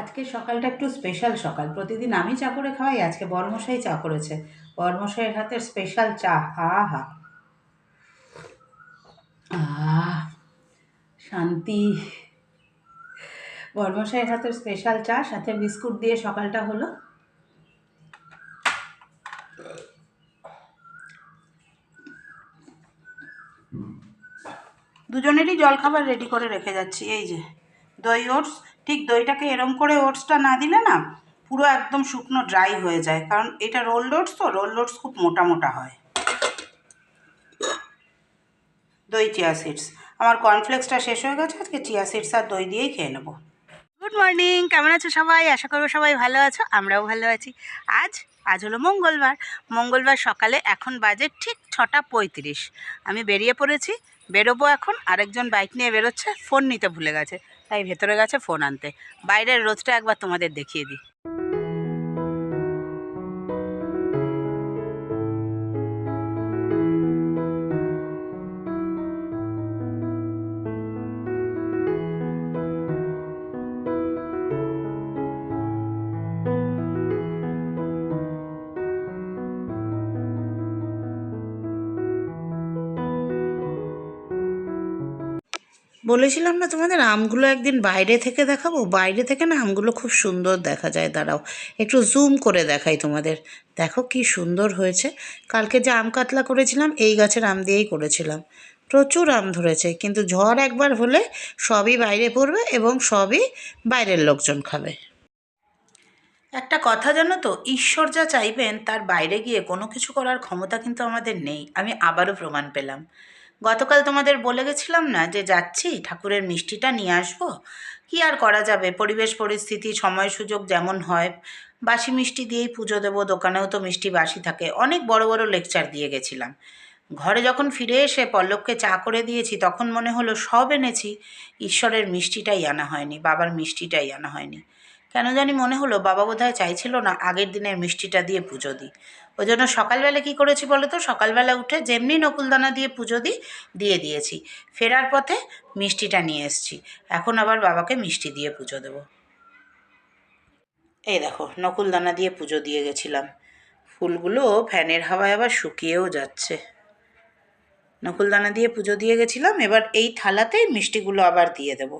আজকে সকালটা একটু স্পেশাল সকাল। প্রতিদিন আমি চা করে খাওয়াই, আজকে বর্মশাই চা করেছে। বর্মশাইয়ের হাতের স্পেশাল চা, হা হা। শান্তি। বর্মশাইয়ের হাতের স্পেশাল চা, সাথে বিস্কুট দিয়ে সকালটা হলো। দুজনেরই জলখাবার রেডি করে রেখে যাচ্ছি, এই যে। দই, ওটস ঠিক দইটাকে এরম করে ওটসটা না দিলে না পুরো একদম শুকনো ড্রাই হয়ে যায়। কারণ এটা রোল ওটস তো রোল ওটস খুব মোটা মোটা হয়। দই চিয়া সিডস আমার কর্নফ্লেক্সটা শেষ হয়ে গেছে, আজকে চিয়া সিডস আর দই দিয়েই খেয়ে নেব। গুড মর্নিং কেমন আছো সবাই? আশা করব সবাই ভালো আছো, আমরাও ভালো আছি। আজ আজ হলো মঙ্গলবার। মঙ্গলবার সকালে এখন বাজে ঠিক ছটা পঁয়ত্রিশ। আমি বেরিয়ে পড়েছি, বেরোবো এখন। আরেকজন বাইক নিয়ে বেরোচ্ছে ফোন নিতে ভুলে গেছে। তাই ভেতরে গেছে ফোন আনতে। বাইরের রোদটা একবার তোমাদের দেখিয়ে দিই। বলেছিলাম না তোমাদের, আমগুলো একদিন বাইরে থেকে দেখাবো? বাইরে থেকে না আমগুলো খুব সুন্দর দেখা যায়, দাঁড়াও। একটু জুম করে দেখাই তোমাদের। দেখো কি সুন্দর হয়েছে। কালকে যে আম কাতলা করেছিলাম, এই গাছের আম দিয়েই করেছিলাম। প্রচুর আম ধরেছে, কিন্তু ঝড় একবার হলে সবই বাইরে পড়বে এবং সবই বাইরের লোকজন খাবে। একটা কথা জানো তো, ঈশ্বর যা চাইবেন, তার বাইরে গিয়ে কোনো কিছু করার ক্ষমতা কিন্তু আমাদের নেই। আমি আবারও প্রমাণ পেলাম। গতকাল তোমাদের বলে গেছিলাম না যে যাচ্ছি, ঠাকুরের মিষ্টিটা নিয়ে আসব। কি আর করা যাবে? পরিবেশ, পরিস্থিতি, সময়, সুযোগ যেমন হয়, বাসি মিষ্টি দিয়েই পুজো দেবো, দোকানেও তো মিষ্টি বাসি থাকে। অনেক বড় বড় লেকচার দিয়ে গেছিলাম। ঘরে যখন ফিরে এসে পল্লবকে চা করে দিয়েছি, তখন মনে হলো সব এনেছি। ঈশ্বরের মিষ্টিটাই আনা হয়নি, বাবার মিষ্টিটাই আনা হয়নি। কেন জানি মনে হলো বাবা বোধহয় চাইছিল না আগের দিনের মিষ্টিটা দিয়ে পুজো দিই। ওই জন্য সকালবেলা কী করেছি বলো তো? সকালবেলা উঠে যেমনি নকুলদানা দিয়ে পুজো দিই, দিয়ে দিয়েছি। ফেরার পথে মিষ্টিটা নিয়ে এসেছি। এখন আবার বাবাকে মিষ্টি দিয়ে পুজো দেবো। এই দেখো, নকুলদানা দিয়ে পুজো দিয়ে গেছিলাম। ফুলগুলো ফ্যানের হাওয়ায় আবার শুকিয়েও যাচ্ছে। নকুলদানা দিয়ে পুজো দিয়ে গেছিলাম। এবার এই থালাতেই মিষ্টিগুলো আবার দিয়ে দেবো।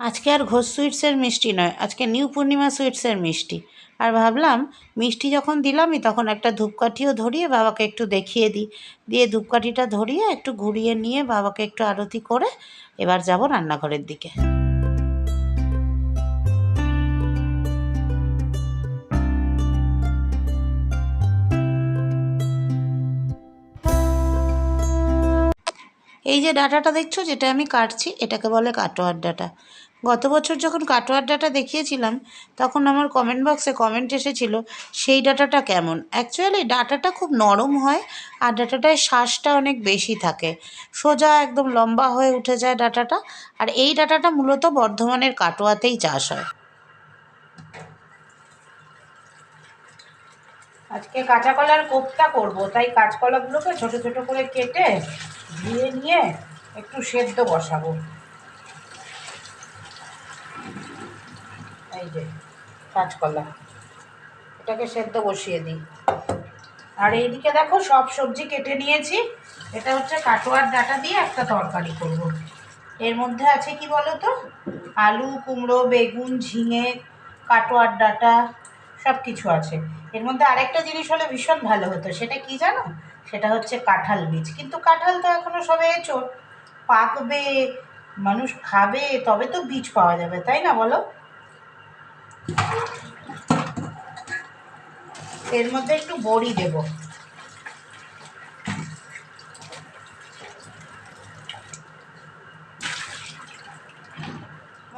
আজকে আর ঘোষ সুইটসের মিষ্টি নয়, আজকে নিউ পূর্ণিমা সুইটসের মিষ্টি। আর ভাবলাম, মিষ্টি যখন দিলামই তখন একটা ধূপকাঠিও ধরিয়ে বাবাকে একটু দেখিয়ে দিই। দিয়ে ধূপকাঠিটা ধরিয়ে একটু ঘুরিয়ে নিয়ে বাবাকে একটু আরতি করে এবার যাব রান্নাঘরের দিকে। এই যে ডাটাটা দেখছ, যেটা আমি কাটছি, এটাকে বলে কাটোয়ার ডাটা। গত বছর যখন কাটোয়ার ডাটা দেখিয়েছিলাম, তখন আমার কমেন্ট বক্সে কমেন্ট এসেছিল, সেই ডাটাটা কেমন? অ্যাকচুয়ালি ডাটাটা খুব নরম হয়, আর ডাটাটায় শ্বাসটা অনেক বেশি থাকে। সোজা একদম লম্বা হয়ে উঠে যায় ডাটাটা আর এই ডাটাটা মূলত বর্ধমানের কাটোয়াতেই চাষ হয়। আজকে কাঁচা কলার কোপ্তা করব, তাই কাঁচকলাগুলোকে ছোট ছোট করে কেটে ধুয়ে নিয়ে একটু সেদ্ধ বসাবো। এই যে, কাঁচকলা। এটাকে সেদ্ধ বসিয়ে দিই। আর এইদিকে দেখো, সব সবজি কেটে নিয়েছি। এটা হচ্ছে কাটোয়ার ডাটা দিয়ে একটা তরকারি করব। এর মধ্যে আছে কি বলো তো আলু, কুমড়ো, বেগুন, ঝিঙে, কাটোয়ার ডাটা সব কিছু আছে। এর মধ্যে আরেকটা জিনিস হলে ভীষণ ভালো হতো, সেটা কি জানো? সেটা হচ্ছে কাঁঠাল বীজ। কিন্তু কাঁঠাল তো এখনও সবে এঁচোড়। পাকবে, মানুষ খাবে, তবে তো বীজ পাওয়া যাবে, তাই না বলো? এর মধ্যে একটু বড়ি দেব।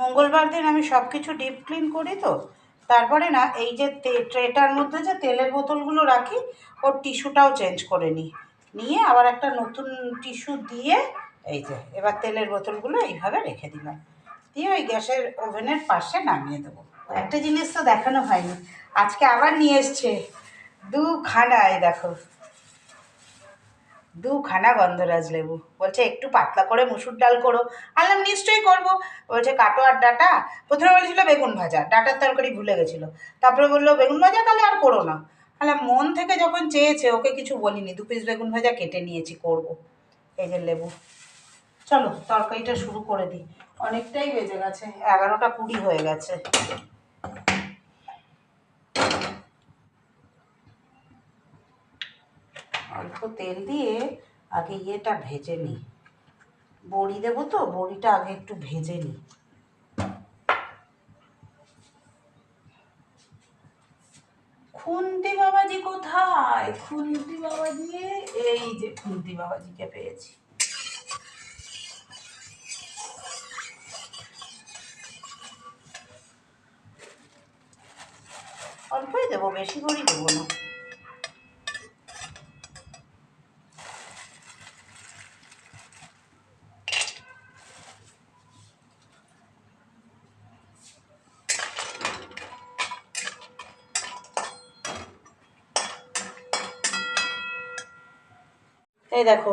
মঙ্গলবার দিন আমি সব কিছু ডিপ ক্লিন করি তো, তারপরে না এই যে ট্রেটার মধ্যে যে তেলের বোতলগুলো রাখি, ওর টিস্যুটাও চেঞ্জ করে নিই। নিয়ে আবার একটা নতুন টিস্যু দিয়ে, এই যে, এবার তেলের বোতলগুলো এইভাবে রেখে দিলাম। দিয়ে ওই গ্যাসের ওভেনের পাশে নামিয়ে দেবো। একটা জিনিস তো দেখানো হয়নি। আজকে আবার নিয়ে এসছে। এই দেখো। দু দুখানা গন্ধরাজ লেবু। বলছে, একটু পাতলা করে মুসুর ডাল করো। আলাম নিশ্চয়ই করব। বলছে কাটো আর ডাটা? প্রথমে বলেছিল বেগুন ভাজা। ডাটার তরকারি ভুলে গেছিল। তারপরে বলল, বেগুন ভাজা তাহলে আর করো না। আলাম মন থেকে যখন চেয়েছে, ওকে কিছু বলিনি। দু পিস বেগুন ভাজা কেটে নিয়েছি, করব। এই যে লেবু। চলো, তরকারিটা শুরু করে দিই। অনেকটাই বেজে গেছে, এগারোটা কুড়ি হয়ে গেছে। অল্প তেল দিয়ে আগে ইয়েটা ভেজে নিই। বড়ি দেবো তো, বড়িটা আগে একটু ভেজে নিই। খুন্তি বাবাজি কোথায়? খুন্তি বাবাজি, এই যে খুন্তি বাবাজিকে পেয়েছি। দেবো বেশি করেই দেবো না এই দেখো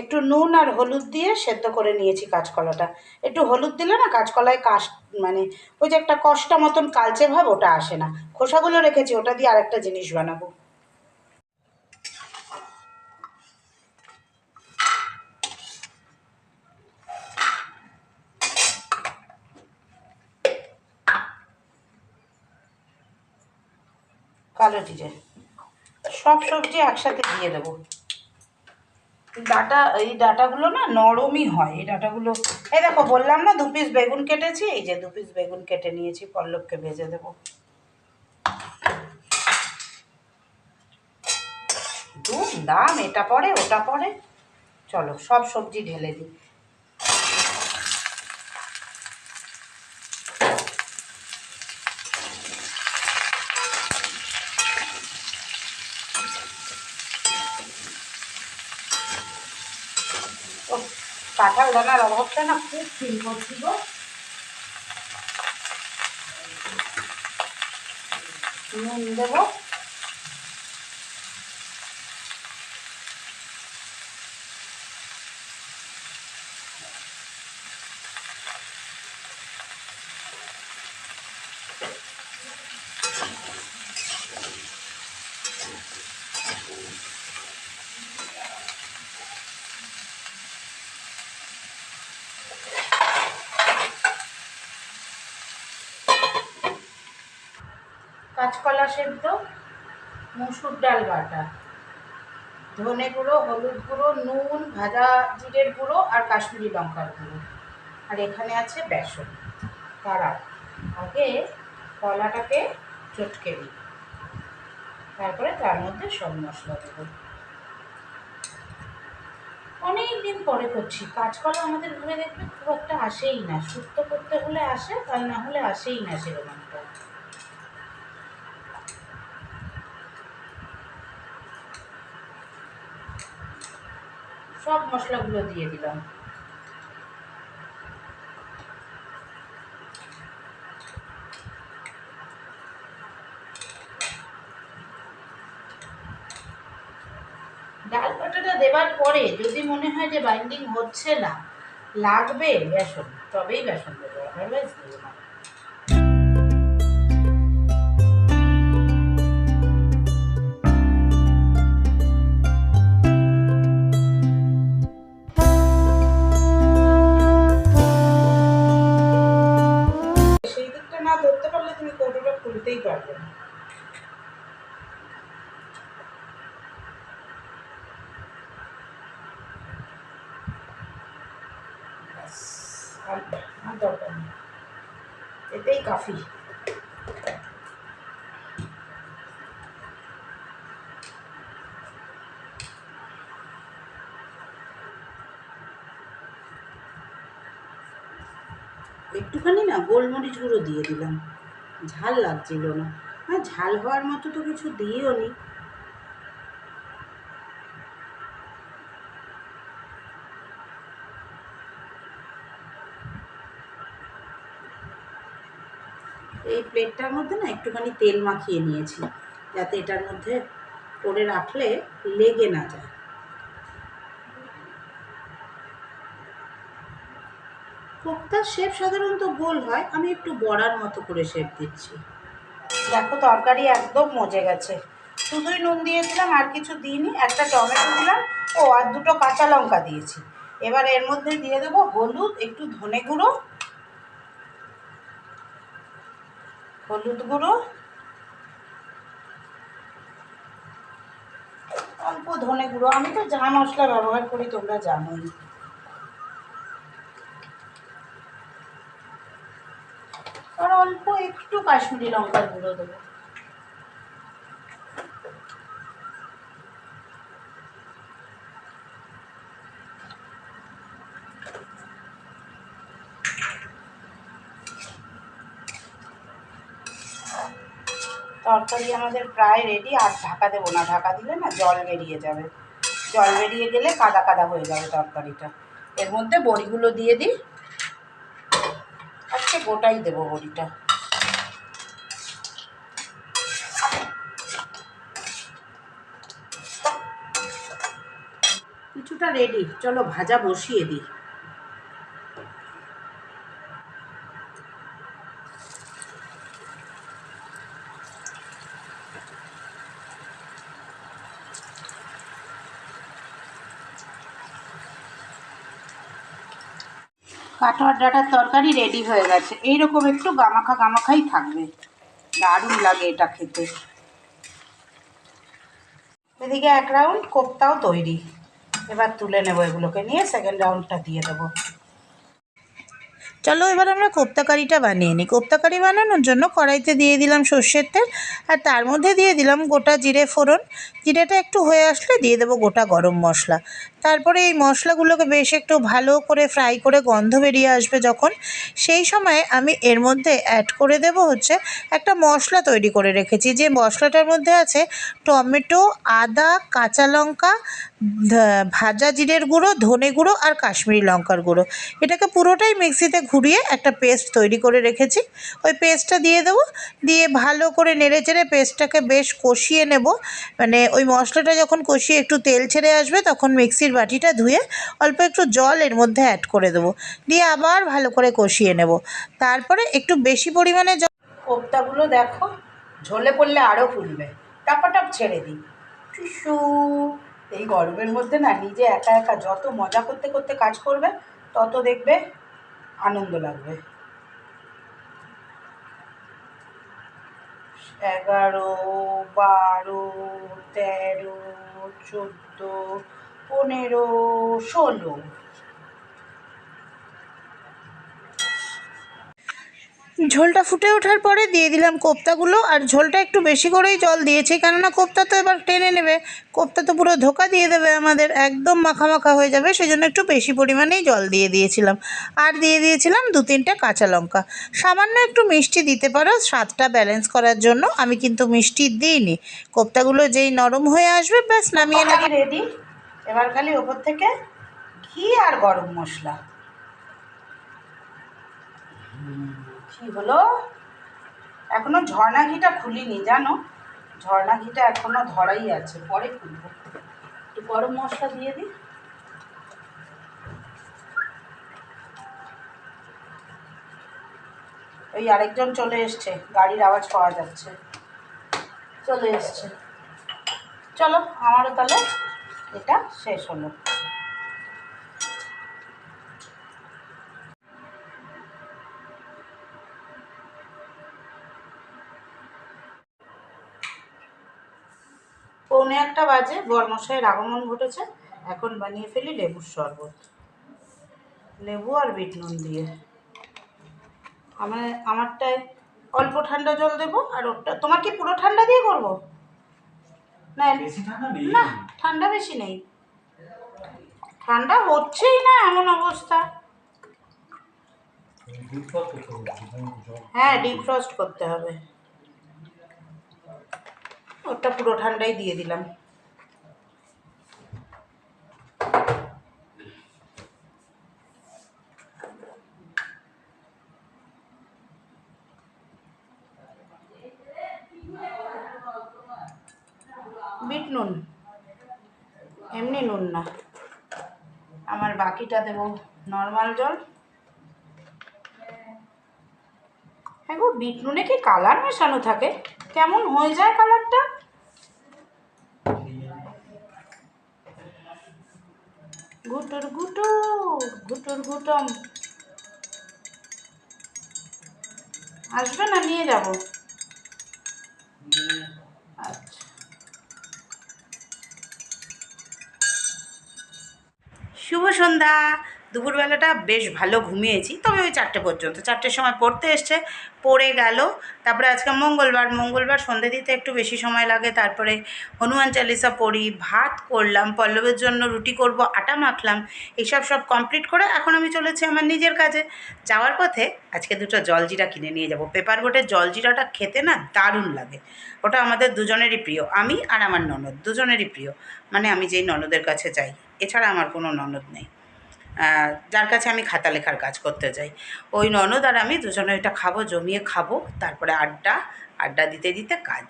একটু নুন আর হলুদ দিয়ে সেদ্ধ করে নিয়েছি কাঁচকলাটা। একটু হলুদ দিলে না কাঁচকলায় কাশ মানে ওই যে একটা কষ্টা মতন কালচে ভাব ওটা আসে না। খোসাগুলো রেখেছি, ওটা দিয়ে আরেকটা জিনিস বানাবো। কালো জিরে। সব সবজি একসাথে দিয়ে দেবো। ডাটা, এই ডাটাগুলো না নরমই হয়। এই ডাটাগুলো, এই দেখো বললাম না, দু পিস বেগুন কেটেছি, এই যে দু পিস বেগুন কেটে নিয়েছি, পল্লবকে ভেজে দেব। দুম দাম এটা পরে, ওটা পরে। চলো, সব সবজি ঢেলে দিই ও কাঁঠাল দানার অভাবটা না খুব ফিল করছিল। নুন দেবো। কাঁচকলা সেদ্ধ, মুসুর ডাল বাটা। ধনে গুঁড়ো, হলুদ গুঁড়ো, নুন, ভাজা জিরের গুঁড়ো আর কাশ্মীরি লঙ্কার গুঁড়ো। আর এখানে আছে বেসন। তারা আগে কলাটাকে চটকে দিই তারপরে তার মধ্যে সব মশলা দেবো। অনেক দিন পরে করছি। কাঁচকলা আমাদের ঘরে দেখবে খুব একটা আসেই না। সুস্থ করতে হলে আসে, আর না হলে আসেই না সেরকম সব মশলাগুলো দিয়ে দিলাম। ডাল বাটাটা দেবার পরে যদি মনে হয় যে বাইন্ডিং হচ্ছে না, লাগবে বেসন, তবেই বেসন দেবো আদারওয়াইজ একটুখানি না গোলমরিচ গুঁড়ো দিয়ে দিলাম। ঝাল লাগছিল না। আর ঝাল হওয়ার মতো তো কিছু দিয়েও নি। এই প্লেটটার মধ্যে না একটুখানি তেল মাখিয়ে নিয়েছি। যাতে এটার মধ্যে করে রাখলে লেগে না যায়। এটার শেপ সাধারণত গোল হয়, আমি একটু বড়ার মতো করে শেপ দিচ্ছি। দেখো, তরকারি একদম মজে গেছে। শুধুই নুন দিয়েছিলাম, আর কিছু দিইনি। একটা টমেটো দিলাম, ও, আর দুটো কাঁচা লঙ্কা দিয়েছি। এবার এর মধ্যে দিয়ে দেবো হলুদ, একটু ধনে গুঁড়ো। হলুদ গুঁড়ো। অল্প ধনে গুঁড়ো। আমি তো যা মশলা ব্যবহার করি, তোমরা জানোই। অল্প একটু কাশ্মীরি লঙ্কার গুঁড়ো দেবো। তরকারি আমাদের প্রায় রেডি আর ঢাকা দেবো না। ঢাকা দিলে না জল বেরিয়ে যাবে। জল বেরিয়ে গেলে কাদা কাদা হয়ে যাবে তরকারিটা। এর মধ্যে বড়িগুলো দিয়ে দিই। গোটাই দেবো বড়িটা। কিছুটা রেডি চলো ভাজা বসিয়ে দিই। কাটোয়ার ডাটার তরকারি রেডি হয়ে গেছে। এইরকম একটু গামাখা গামাখাই থাকবে। দারুণ লাগে এটা খেতে। এদিকে এক রাউন্ড কোপ্তাও তৈরি। এবার তুলে নেব এগুলোকে নিয়ে সেকেন্ড রাউন্ডটা দিয়ে দেবো। চলো এবার আমরা কোপ্তা কারিটা বানিয়ে নিই। কোপ্তা কারি বানানোর জন্য কড়াইতে দিয়ে দিলাম সর্ষের তেল আর তার মধ্যে দিয়ে দিলাম গোটা জিরে ফোড়ন। জিরেটা একটু হয়ে আসলে দিয়ে দেবো গোটা গরম মশলা। তারপরে এই মশলাগুলোকে বেশ একটু ভালো করে ফ্রাই করে গন্ধ বেরিয়ে আসবে যখন। সেই সময় আমি এর মধ্যে অ্যাড করে দেব হচ্ছে একটা মশলা তৈরি করে রেখেছি। যে মশলাটার মধ্যে আছে টমেটো, আদা, কাঁচা লঙ্কা ভাজা জিরের গুঁড়ো, ধনে গুঁড়ো আর কাশ্মীরি লঙ্কার গুঁড়ো। এটাকে পুরোটাই মিক্সিতে ঘুরিয়ে একটা পেস্ট তৈরি করে রেখেছি। ওই পেস্টটা দিয়ে দেবো, দিয়ে ভালো করে নেড়ে চেড়ে পেস্টটাকে বেশ কষিয়ে নেব। মানে ওই মশলাটা যখন কষিয়ে একটু তেল ছেড়ে আসবে, তখন মিক্সির বাটিটা ধুয়ে অল্প একটু জল এর মধ্যে অ্যাড করে দেবো। দিয়ে আবার ভালো করে কষিয়ে নেব। তারপরে একটু বেশি পরিমাণে জল কোপ্তাগুলো দেখো, ঝোলে পড়লে আরও ফুলবে। টাপাটাপ ছেড়ে দিই। টিসু এই গরমের মধ্যে না নিজে একা একা যত মজা করতে করতে কাজ করবে, তত দেখবে আনন্দ লাগবে। এগারো বারো তেরো চোদ্দ পনেরো ষোলো। ঝোলটা ফুটে ওঠার পরে দিয়ে দিলাম কোপ্তাগুলো আর ঝোলটা একটু বেশি করেই জল দিয়েছি কেননা কোপ্তা তো এবার টেনে নেবে। কোপ্তা তো পুরো ধোকা দিয়ে দেবে আমাদের একদম মাখা মাখা হয়ে যাবে সেই জন্য একটু বেশি পরিমাণেই জল দিয়ে দিয়েছিলাম। আর দিয়ে দিয়েছিলাম দু তিনটে কাঁচা লঙ্কা। সামান্য একটু মিষ্টি দিতে পারো স্বাদটা ব্যালেন্স করার জন্য আমি কিন্তু মিষ্টি দিইনি। কোপ্তাগুলো যেই নরম হয়ে আসবে ব্যাস নামিয়ে নেবে। রেডি এবার খালি ওপর থেকে ঘি আর গরম মশলা। কি হলো? এখনও ঝর্ণা ঘিটা খুলিনি, জানো? ঝর্ণা ঘিটা এখনও ধরাই আছে, পরে খুলবো। একটু গরম মশলা দিয়ে দিই। ওই আরেকজন চলে এসছে, গাড়ির আওয়াজ পাওয়া যাচ্ছে। চলে এসছে। চলো, আমারও তাহলে এটা শেষ হলো। পৌনে একটা বাজে বরমশাইয়ের আগমন ঘটেছে। এখন বানিয়ে ফেলি লেবুর শরবত। লেবু আর বিট নুন দিয়ে। আমার আমারটায় অল্প ঠান্ডা জল দেবো আর ওটা তোমার কি পুরো ঠান্ডা দিয়ে করব? না ঠান্ডা না ঠান্ডা বেশি নেই। ঠান্ডা হচ্ছেই না এমন অবস্থা। হ্যাঁ ডিপ ফ্রস্ট করতে হবে। ওটা পুরো ঠান্ডাই দিয়ে দিলাম। বিট নুন। এমনি নুন না। আমার বাকিটা দেবো নর্মাল জল। হ্যাঁ গো, বিট নুনে কি কালার মেশানো থাকে? কেমন হয়ে যায় কালারটা? গুটুর গুটু গুটুর গুটম। আসবে না নিয়ে যাব? আচ্ছা। শুভ সন্ধ্যা। দুপুরবেলাটা বেশ ভালো ঘুমিয়েছি, তবে ওই চারটে পর্যন্ত। চারটের সময় পড়তে এসছে, পড়ে গেল। তারপরে আজকে মঙ্গলবার মঙ্গলবার সন্ধে দিতে একটু বেশি সময় লাগে, তারপরে হনুমান চালিসা পড়ি, ভাত করলাম, পল্লবের জন্য রুটি করব, আটা মাখলাম, এইসব সব কমপ্লিট করে এখন আমি চলেছি আমার নিজের কাজে। যাওয়ার পথে আজকে দুটো জলজিরা কিনে নিয়ে যাব। পেপার বোটের জলজিরাটা খেতে না দারুণ লাগে। ওটা আমাদের দুজনেরই প্রিয়, আমি আর আমার ননদ, দুজনেরই প্রিয়। মানে আমি যেই ননদের কাছে যাই, এছাড়া আমার কোনো ননদ নেই। যার কাছে আমি খাতা লেখার কাজ করতে যাই। ওই ননদ আর আমি দুজনে এটা খাব, জমিয়ে খাব, তারপরে আড্ডা আড্ডা দিতে দিতে কাজ।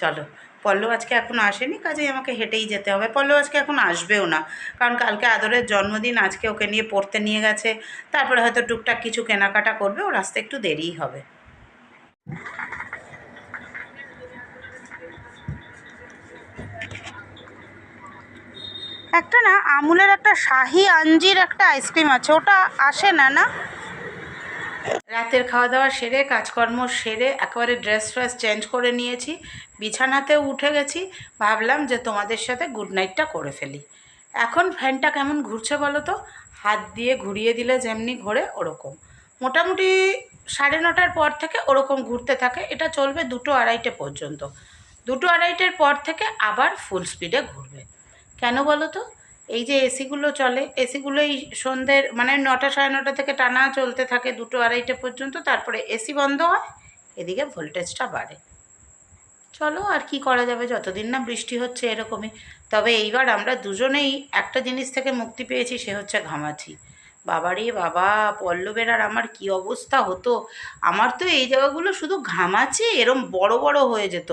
চলো, পল্লব আজকে এখন আসেনি, কাজেই আমাকে হেঁটেই যেতে হবে। পল্লব আজকে এখন আসবেও না, কারণ কালকে আদরের জন্মদিন, আজকে ওকে নিয়ে পড়তে নিয়ে গেছে। তারপরে হয়তো টুকটাক কিছু কেনাকাটা করবে, ওর আসতে একটু দেরিই হবে। একটা না আমুলের একটা শাহি আঞ্জির একটা আইসক্রিম আছে, ওটা আসে না না? রাতের খাওয়া দাওয়া সেরে, কাজকর্ম সেরে, একেবারে ড্রেস ফ্রেস চেঞ্জ করে নিয়েছি বিছানাতেও উঠে গেছি, ভাবলাম যে তোমাদের সাথে গুড নাইটটা করে ফেলি। এখন ফ্যানটা কেমন ঘুরছে বলো তো? হাত দিয়ে ঘুরিয়ে দিলে যেমনি ঘোরে ওরকম। মোটামুটি সাড়ে নটার পর থেকে ওরকম ঘুরতে থাকে, এটা চলবে দুটো আড়াইটে পর্যন্ত। দুটো আড়াইটের পর থেকে আবার ফুল স্পিডে ঘুরবে। কেন বলো তো এই যে এসিগুলো চলে এসিগুলো এই সন্ধ্যের মানে নটা সাড়ে নটা থেকে টানা চলতে থাকে দুটো আড়াইটে পর্যন্ত, তারপরে এসি বন্ধ হয়, এদিকে ভোল্টেজটা বাড়ে। চলো আর কি করা যাবে, যতদিন না বৃষ্টি হচ্ছে এরকমই। তবে এইবার আমরা দুজনেই একটা জিনিস থেকে মুক্তি পেয়েছি, সে হচ্ছে ঘামাচি। বাবারে বাবা, পল্লবের আর আমার কি অবস্থা হতো? আমার তো এই জায়গাগুলো শুধু ঘামাচি, এরম বড় বড় হয়ে যেত,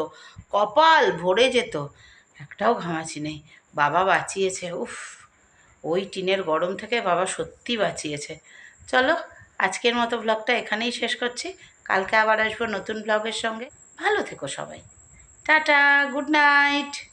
কপাল ভরে যেত। একটাও ঘামাচি নেই। বাবা বাঁচিয়েছে, উফ, ওই টিনের গরম থেকে বাবা সত্যি বাঁচিয়েছে। চলো, আজকের মতো ব্লগটা এখানেই শেষ করছি। কালকে আবার আসব নতুন ব্লগের সঙ্গে। ভালো থেকো সবাই। Tata good night